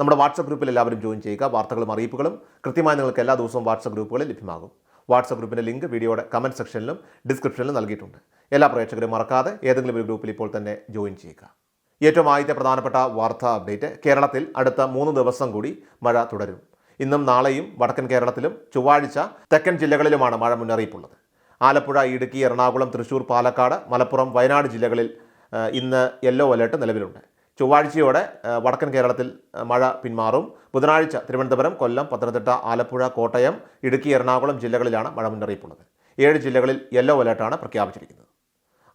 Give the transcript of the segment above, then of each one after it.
നമ്മുടെ വാട്സപ്പ് ഗ്രൂപ്പിൽ എല്ലാവരും ജോയിൻ ചെയ്യുക. വാർത്തകളും അറിയിപ്പുകളും കൃത്യമായി നിങ്ങൾക്ക് എല്ലാ ദിവസവും വാട്സപ്പ് ഗ്രൂപ്പുകളിൽ ലഭ്യമാകും. വാട്സപ്പ് ഗ്രൂപ്പിന്റെ ലിങ്ക് വീഡിയോയുടെ കമന്റ് സെക്ഷനിലും ഡിസ്ക്രിപ്ഷനിലും നൽകിയിട്ടുണ്ട്. എല്ലാ പ്രേക്ഷകരും മറക്കാതെ ഏതെങ്കിലും ഒരു ഗ്രൂപ്പിൽ ഇപ്പോൾ തന്നെ ജോയിൻ ചെയ്യുക. ഏറ്റവും ആദ്യത്തെ പ്രധാനപ്പെട്ട വാർത്താ അപ്ഡേറ്റ് കേരളത്തിൽ അടുത്ത മൂന്ന് ദിവസം കൂടി മഴ തുടരും. ഇന്നും നാളെയും വടക്കൻ കേരളത്തിലും ചൊവ്വാഴ്ച തെക്കൻ ജില്ലകളിലുമാണ് മഴ മുന്നറിയിപ്പുള്ളത്. ആലപ്പുഴ ഇടുക്കി എറണാകുളം തൃശൂർ പാലക്കാട് മലപ്പുറം വയനാട് ജില്ലകളിൽ ഇന്ന് യെല്ലോ അലേർട്ട് നിലവിലുണ്ട്. ചൊവ്വാഴ്ചയോടെ വടക്കൻ കേരളത്തിൽ മഴ പിന്മാറും. ബുധനാഴ്ച തിരുവനന്തപുരം കൊല്ലം പത്തനംതിട്ട ആലപ്പുഴ കോട്ടയം ഇടുക്കി എറണാകുളം ജില്ലകളിലാണ് മഴ മുന്നറിയിപ്പുള്ളത്. ഏഴ് ജില്ലകളിൽ യെല്ലോ അലേർട്ടാണ് പ്രഖ്യാപിച്ചിരിക്കുന്നത്.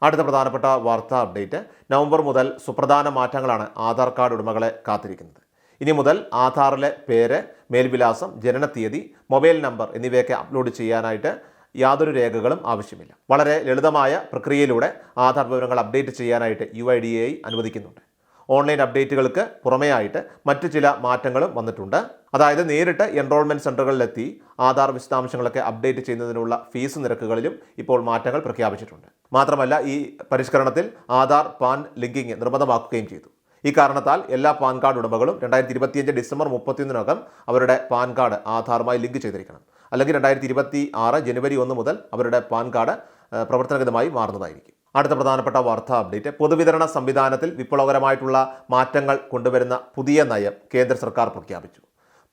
അടുത്ത പ്രധാനപ്പെട്ട വാർത്താ അപ്ഡേറ്റ് നവംബർ മുതൽ സുപ്രധാന മാറ്റങ്ങളാണ് ആധാർ കാർഡ് ഉടമകളെ കാത്തിരിക്കുന്നത്. ഇനി മുതൽ ആധാറിലെ പേര് മേൽവിലാസം ജനനത്തീയതി മൊബൈൽ നമ്പർ എന്നിവയൊക്കെ അപ്ലോഡ് ചെയ്യാനായിട്ട് യാതൊരു രേഖകളും ആവശ്യമില്ല. വളരെ ലളിതമായ പ്രക്രിയയിലൂടെ ആധാർ വിവരങ്ങൾ അപ്ഡേറ്റ് ചെയ്യാനായിട്ട് യു ഐ ഡി എ അനുവദിക്കുന്നുണ്ട്. ഓൺലൈൻ അപ്ഡേറ്റുകൾക്ക് പുറമെയായിട്ട് മറ്റ് ചില മാറ്റങ്ങളും വന്നിട്ടുണ്ട്. അതായത് നേരിട്ട് എൻറോൾമെന്റ് സെന്ററുകളിലെത്തി ആധാർ വിശദാംശങ്ങളൊക്കെ അപ്ഡേറ്റ് ചെയ്യുന്നതിനുള്ള ഫീസ് നിരക്കുകളിലും ഇപ്പോൾ മാറ്റങ്ങൾ പ്രഖ്യാപിച്ചിട്ടുണ്ട്. മാത്രമല്ല ഈ പരിഷ്കരണത്തിൽ ആധാർ പാൻ ലിങ്കിങ് നിർബന്ധമാക്കുകയും ചെയ്തു. ഈ കാരണത്താൽ എല്ലാ പാൻ കാർഡ് ഉടമകളും രണ്ടായിരത്തി ഇരുപത്തിയഞ്ച് ഡിസംബർ മുപ്പത്തിയൊന്നിനകം അവരുടെ പാൻ കാർഡ് ആധാറുമായി ലിങ്ക് ചെയ്തിരിക്കണം. അല്ലെങ്കിൽ രണ്ടായിരത്തി ഇരുപത്തി ആറ് ജനുവരി ഒന്ന് മുതൽ അവരുടെ പാൻ കാർഡ് പ്രവർത്തനരഹിതമായി മാറുന്നതായിരിക്കും. അടുത്ത പ്രധാനപ്പെട്ട വാർത്താ അപ്ഡേറ്റ്. പൊതുവിതരണ സംവിധാനത്തിൽ വിപ്ലവകരമായിട്ടുള്ള മാറ്റങ്ങൾ കൊണ്ടുവരുന്ന പുതിയ നയം കേന്ദ്ര സർക്കാർ പ്രഖ്യാപിച്ചു.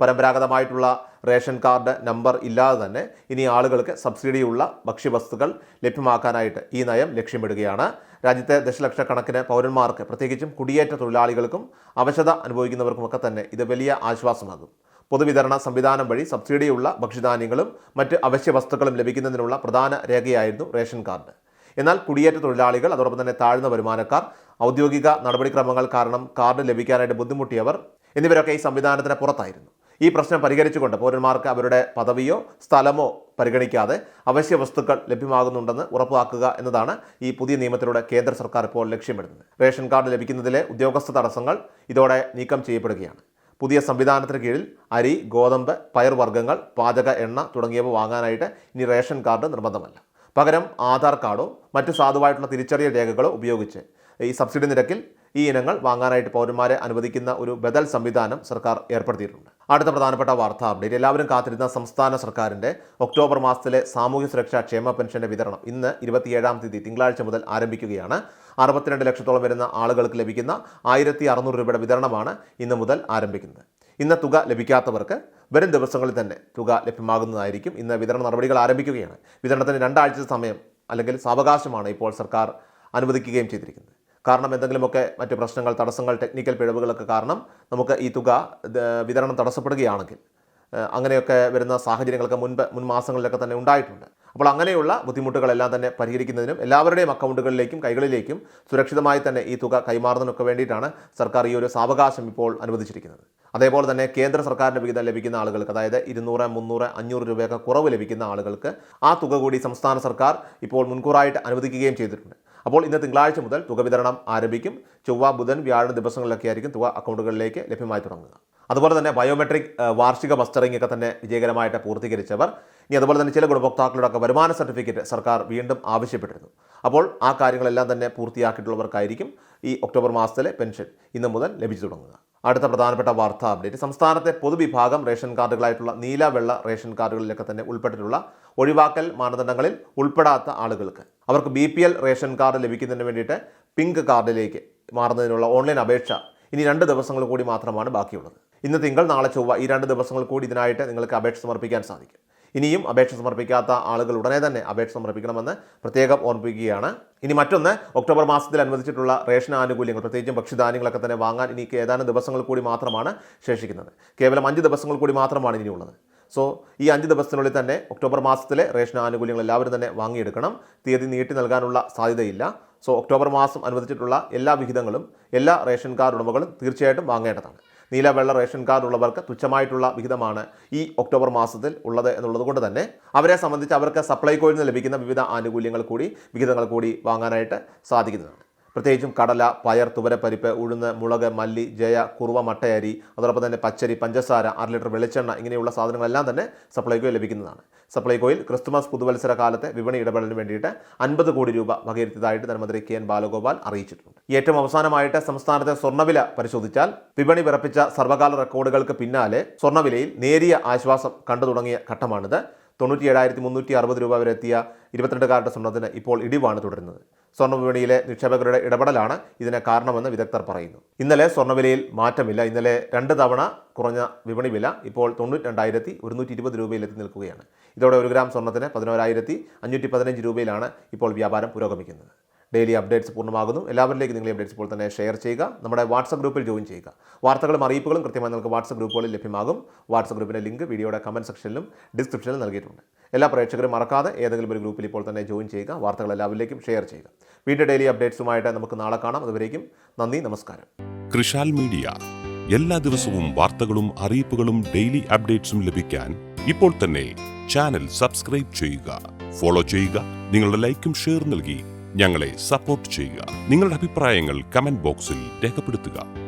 പരമ്പരാഗതമായിട്ടുള്ള റേഷൻ കാർഡ് നമ്പർ ഇല്ലാതെ തന്നെ ഇനി ആളുകൾക്ക് സബ്സിഡിയുള്ള ഭക്ഷ്യവസ്തുക്കൾ ലഭ്യമാക്കാനായിട്ട് ഈ നയം ലക്ഷ്യമിടുകയാണ്. രാജ്യത്തെ ദശലക്ഷക്കണക്കിന് പൗരന്മാർക്ക് പ്രത്യേകിച്ചും കുടിയേറ്റ തൊഴിലാളികൾക്കും അവശത അനുഭവിക്കുന്നവർക്കുമൊക്കെ തന്നെ ഇത് വലിയ ആശ്വാസമാകും. പൊതുവിതരണ സംവിധാനം വഴി സബ്സിഡിയുള്ള ഭക്ഷ്യധാന്യങ്ങളും മറ്റ് അവശ്യ വസ്തുക്കളും ലഭിക്കുന്നതിനുള്ള പ്രധാന രേഖയായിരുന്നു റേഷൻ കാർഡ്. എന്നാൽ കുടിയേറ്റ തൊഴിലാളികൾ അതോടൊപ്പം തന്നെ താഴ്ന്ന വരുമാനക്കാർ ഔദ്യോഗിക നടപടിക്രമങ്ങൾ കാരണം കാർഡ് ലഭിക്കാനായിട്ട് ബുദ്ധിമുട്ടിയവർ എന്നിവരൊക്കെ ഈ സംവിധാനത്തിന് പുറത്തായിരുന്നു. ഈ പ്രശ്നം പരിഹരിച്ചുകൊണ്ട് പൗരന്മാർക്ക് അവരുടെ പദവിയോ സ്ഥലമോ പരിഗണിക്കാതെ അവശ്യ വസ്തുക്കൾ ലഭ്യമാകുന്നുണ്ടെന്ന് ഉറപ്പാക്കുക എന്നതാണ് ഈ പുതിയ നിയമത്തിലൂടെ കേന്ദ്ര സർക്കാർ ഇപ്പോൾ ലക്ഷ്യമിടുന്നത്. റേഷൻ കാർഡ് ലഭിക്കുന്നതിലെ ഉദ്യോഗസ്ഥ തടസ്സങ്ങൾ ഇതോടെ നീക്കം ചെയ്യപ്പെടുകയാണ്. പുതിയ സംവിധാനത്തിന് കീഴിൽ അരി ഗോതമ്പ് പയർവർഗങ്ങൾ പാചക എണ്ണ തുടങ്ങിയവ വാങ്ങാനായിട്ട് ഇനി റേഷൻ കാർഡ് നിർബന്ധമല്ല. പകരം ആധാർ കാർഡോ മറ്റ് സാധുവായിട്ടുള്ള തിരിച്ചറിയൽ രേഖകളോ ഉപയോഗിച്ച് ഈ സബ്സിഡി നിരക്കിൽ ഈ ഇനങ്ങൾ വാങ്ങാനായിട്ട് പൗരന്മാരെ അനുവദിക്കുന്ന ഒരു ബദൽ സംവിധാനം സർക്കാർ ഏർപ്പെടുത്തിയിട്ടുണ്ട്. അടുത്ത പ്രധാനപ്പെട്ട വാർത്താ അപ്ഡേറ്റ് എല്ലാവരും കാത്തിരുന്ന സംസ്ഥാന സർക്കാരിന്റെ ഒക്ടോബർ മാസത്തിലെ സാമൂഹ്യ സുരക്ഷാ ക്ഷേമ പെൻഷന്റെ വിതരണം ഇന്ന് ഇരുപത്തിയേഴാം തീയതി തിങ്കളാഴ്ച മുതൽ ആരംഭിക്കുകയാണ്. അറുപത്തിരണ്ട് ലക്ഷത്തോളം വരുന്ന ആളുകൾക്ക് ലഭിക്കുന്ന ആയിരത്തി അറുന്നൂറ് രൂപയുടെ വിതരണമാണ് ഇന്ന് മുതൽ ആരംഭിക്കുന്നത്. ഇന്ന് തുക ലഭിക്കാത്തവർക്ക് വരും ദിവസങ്ങളിൽ തന്നെ തുക ലഭ്യമാകുന്നതായിരിക്കും. ഇന്ന് വിതരണ നടപടികൾ ആരംഭിക്കുകയാണ്. വിതരണത്തിന് രണ്ടാഴ്ച സമയം അല്ലെങ്കിൽ സാവകാശമാണ് ഇപ്പോൾ സർക്കാർ അനുവദിക്കുകയും ചെയ്തിരിക്കുന്നത്. കാരണം എന്തെങ്കിലുമൊക്കെ മറ്റ് പ്രശ്നങ്ങൾ തടസ്സങ്ങൾ ടെക്നിക്കൽ പിഴവുകളൊക്കെ കാരണം നമുക്ക് ഈ തുക വിതരണം തടസ്സപ്പെടുകയാണെങ്കിൽ അങ്ങനെയൊക്കെ വരുന്ന സാഹചര്യങ്ങളൊക്കെ മുൻപ് മുൻ മാസങ്ങളിലൊക്കെ തന്നെ ഉണ്ടായിട്ടുണ്ട്. അപ്പോൾ അങ്ങനെയുള്ള ബുദ്ധിമുട്ടുകളെല്ലാം തന്നെ പരിഹരിക്കുന്നതിനും എല്ലാവരുടെയും അക്കൗണ്ടുകളിലേക്കും കൈകളിലേക്കും സുരക്ഷിതമായി തന്നെ ഈ തുക കൈമാറുന്നതിനൊക്കെ വേണ്ടിയിട്ടാണ് സർക്കാർ ഈ ഒരു സാവകാശം ഇപ്പോൾ അനുവദിച്ചിരിക്കുന്നത്. അതേപോലെ തന്നെ കേന്ദ്ര സർക്കാരിന്റെ വിഹിതം ലഭിക്കുന്ന ആളുകൾക്ക് അതായത് ഇരുന്നൂറ് മുന്നൂറ് അഞ്ഞൂറ് രൂപയൊക്കെ കുറവ് ലഭിക്കുന്ന ആളുകൾക്ക് ആ തുക കൂടി സംസ്ഥാന സർക്കാർ ഇപ്പോൾ മുൻകൂറായിട്ട് അനുവദിക്കുകയും ചെയ്തിട്ടുണ്ട്. അപ്പോൾ ഇന്ന് തിങ്കളാഴ്ച മുതൽ തുക വിതരണം ആരംഭിക്കും. ചൊവ്വ ബുധൻ വ്യാഴം ദിവസങ്ങളിലൊക്കെ ആയിരിക്കും തുക അക്കൗണ്ടുകളിലേക്ക് ലഭ്യമായി തുടങ്ങുക. അതുപോലെ തന്നെ ബയോമെട്രിക് വാർഷിക മസ്റ്ററിംഗ് ഒക്കെ തന്നെ വിജയകരമായിട്ട് പൂർത്തീകരിച്ചവർ. ഇനി അതുപോലെ തന്നെ ചില ഗുണഭോക്താക്കളുടെ ഒക്കെ വരുമാന സർട്ടിഫിക്കറ്റ് സർക്കാർ വീണ്ടും ആവശ്യപ്പെട്ടിരുന്നു. അപ്പോൾ ആ കാര്യങ്ങളെല്ലാം തന്നെ പൂർത്തിയാക്കിയിട്ടുള്ളവർക്കായിരിക്കും ഈ ഒക്ടോബർ മാസത്തിലെ പെൻഷൻ ഇന്ന് മുതൽ ലഭിച്ചു തുടങ്ങുക. അടുത്ത പ്രധാനപ്പെട്ട വാർത്താ അപ്ഡേറ്റ്. സംസ്ഥാനത്തെ പൊതുവിഭാഗം റേഷൻ കാർഡുകളായിട്ടുള്ള നീല വെള്ള റേഷൻ കാർഡുകളിലൊക്കെ തന്നെ ഉൾപ്പെട്ടിട്ടുള്ള ഒഴിവാക്കൽ മാനദണ്ഡങ്ങളിൽ ഉൾപ്പെടാത്ത ആളുകൾക്ക് അവർക്ക് B P L ration card ലഭിക്കുന്നതിന് വേണ്ടിയിട്ട് പിങ്ക് കാർഡിലേക്ക് മാറുന്നതിനുള്ള ഓൺലൈൻ അപേക്ഷ ഇനി രണ്ട് ദിവസങ്ങൾ കൂടി മാത്രമാണ് ബാക്കിയുള്ളത്. ഇന്ന് തിങ്കൾ നാളെ ചൊവ്വ ഈ രണ്ട് ദിവസങ്ങൾ കൂടി ഇതിനായിട്ട് നിങ്ങൾക്ക് അപേക്ഷ സമർപ്പിക്കാൻ സാധിക്കും. ഇനിയും അപേക്ഷ സമർപ്പിക്കാത്ത ആളുകൾ ഉടനെ തന്നെ അപേക്ഷ സമർപ്പിക്കണമെന്ന് പ്രത്യേകം ഓർമ്മിപ്പിക്കുകയാണ്. ഇനി മറ്റൊന്ന് ഒക്ടോബർ മാസത്തിൽ അനുവദിച്ചിട്ടുള്ള റേഷൻ ആനുകൂല്യങ്ങൾ പ്രത്യേകിച്ചും ഭക്ഷ്യധാന്യങ്ങളൊക്കെ തന്നെ വാങ്ങാൻ ഇനി ഏതാനും ദിവസങ്ങൾ കൂടി മാത്രമാണ് ശേഷിക്കുന്നത്. കേവലം അഞ്ച് ദിവസങ്ങൾ കൂടി മാത്രമാണ് ഇനിയുള്ളത് സോ ഈ അഞ്ച് ദിവസത്തിനുള്ളിൽ തന്നെ ഒക്ടോബർ മാസത്തിലെ റേഷൻ ആനുകൂല്യങ്ങൾ എല്ലാവരും തന്നെ വാങ്ങിയെടുക്കണം. തീയതി നീട്ടി നൽകാനുള്ള സാധ്യതയില്ല. സോ ഒക്ടോബർ മാസം അനുവദിച്ചിട്ടുള്ള എല്ലാ വിഹിതങ്ങളും എല്ലാ റേഷൻ കാർഡ് ഉടമകളും തീർച്ചയായിട്ടും വാങ്ങേണ്ടതാണ്. നീല വെള്ള റേഷൻ കാർഡ് ഉള്ളവർക്ക് തുച്ഛമായിട്ടുള്ള വിഹിതമാണ് ഈ ഒക്ടോബർ മാസത്തിൽ ഉള്ളത് എന്നുള്ളത് കൊണ്ട് തന്നെ അവരെ സംബന്ധിച്ച് അവർക്ക് സപ്ലൈകോയിൽ നിന്ന് ലഭിക്കുന്ന വിവിധ ആനുകൂല്യങ്ങൾ കൂടി വിഹിതങ്ങൾ കൂടി വാങ്ങാനായിട്ട് സാധിക്കുന്നതാണ്. പ്രത്യേകിച്ചും കടല പയർ തുവരപ്പരിപ്പ് ഉഴുന്ന് മുളക് മല്ലി ജയ കുറുവ മട്ടയരി അതോടൊപ്പം തന്നെ പച്ചരി പഞ്ചസാര അര ലിറ്റർ വെളിച്ചെണ്ണ ഇങ്ങനെയുള്ള സാധനങ്ങളെല്ലാം തന്നെ സപ്ലൈകോയിൽ ലഭിക്കുന്നതാണ്. സപ്ലൈകോയിൽ ക്രിസ്തുമസ് പുതുവത്സര കാലത്തെ വിപണി ഇടപെടലിന് വേണ്ടിയിട്ട് അൻപത് കോടി രൂപ വകയിരുത്തിയതായിട്ട് ധനമന്ത്രി കെ എൻ ബാലഗോപാൽ അറിയിച്ചിട്ടുണ്ട്. ഏറ്റവും അവസാനമായിട്ട് സംസ്ഥാനത്തെ സ്വർണവില പരിശോധിച്ചാൽ വിപണി വിറപ്പിച്ച സർവകാല റെക്കോർഡുകൾക്ക് പിന്നാലെ സ്വർണവിലയിൽ നേരിയ ആശ്വാസം കണ്ടു തുടങ്ങിയ ഘട്ടമാണിത്. തൊണ്ണൂറ്റി ഏഴായിരത്തി മുന്നൂറ്റി അറുപത് രൂപ വരെ എത്തിയ ഇരുപത്തിരണ്ട് കാരുടെ സ്വർണത്തിന് ഇപ്പോൾ ഇടിവാണ് തുടരുന്നത്. സ്വർണ വിപണിയിലെ നിക്ഷേപകരുടെ ഇടപെടലാണ് ഇതിന് കാരണമെന്ന് വിദഗ്ധർ പറയുന്നു. ഇന്നലെ സ്വർണവിലയിൽ മാറ്റമില്ല. ഇന്നലെ രണ്ട് തവണ കുറഞ്ഞ വിപണി വില ഇപ്പോൾ തൊണ്ണൂറ്റി രണ്ടായിരത്തി ഒരുന്നൂറ്റി ഇരുപത് രൂപയിലെത്തി നിൽക്കുകയാണ്. ഇതോടെ ഒരു ഗ്രാം സ്വർണത്തിന് പതിനോരായിരത്തി അഞ്ഞൂറ്റി പതിനഞ്ച് രൂപയിലാണ് ഇപ്പോൾ വ്യാപാരം പുരോഗമിക്കുന്നത്. ഡെയിലി അപ്ഡേറ്റ്സ് പൂർണമാകുന്നു. എല്ലാവരിലേക്കും നിങ്ങൾ അപ്ഡേറ്റ്സ് ഇപ്പോൾ തന്നെ ഷെയർ ചെയ്യുക. നമ്മുടെ വാട്സപ്പ് ഗ്രൂപ്പിൽ ജോയിൻ ചെയ്യുക. വാർത്തകളും അറിയിപ്പുകളും കൃത്യമായി നിങ്ങൾക്ക് വാട്സപ്പ് ഗ്രൂപ്പുകളിൽ ലഭ്യമാകും. വാട്സപ്പ് ഗ്രൂപ്പിന്റെ ലിങ്ക് വീഡിയോയുടെ കമന്റ് സെക്ഷനിലും ഡിസ്ക്രിപ്ഷനിലും നൽകിയിട്ടുണ്ട്. എല്ലാ പ്രേക്ഷകരും മറക്കാതെ ഏതെങ്കിലും ഒരു ഗ്രൂപ്പിൽ ഇപ്പോൾ തന്നെ ജോയിൻ ചെയ്യുക വാർത്തകൾ എല്ലാവരിലേക്കും ഷെയർ ചെയ്യുക. വീണ്ടും ഡെയിലി അപ്ഡേറ്റ്സുമായിട്ട് നമുക്ക് നാളെ കാണാം. അതുവരേക്കും നന്ദി നമസ്കാരം. കൃഷാൽ മീഡിയ. എല്ലാ ദിവസവും വാർത്തകളും അറിയിപ്പുകളും ഡെയിലി അപ്ഡേറ്റ്സും ലഭിക്കാൻ ഇപ്പോൾ തന്നെ ചാനൽ സബ്സ്ക്രൈബ് ചെയ്യുക. ഫോളോ ചെയ്യുക. നിങ്ങളുടെ ലൈക്കും ഷെയർ നൽകി ഞങ്ങളെ സപ്പോർട്ട് ചെയ്യുക. നിങ്ങളുടെ അഭിപ്രായങ്ങൾ കമന്റ് ബോക്സിൽ രേഖപ്പെടുത്തുക.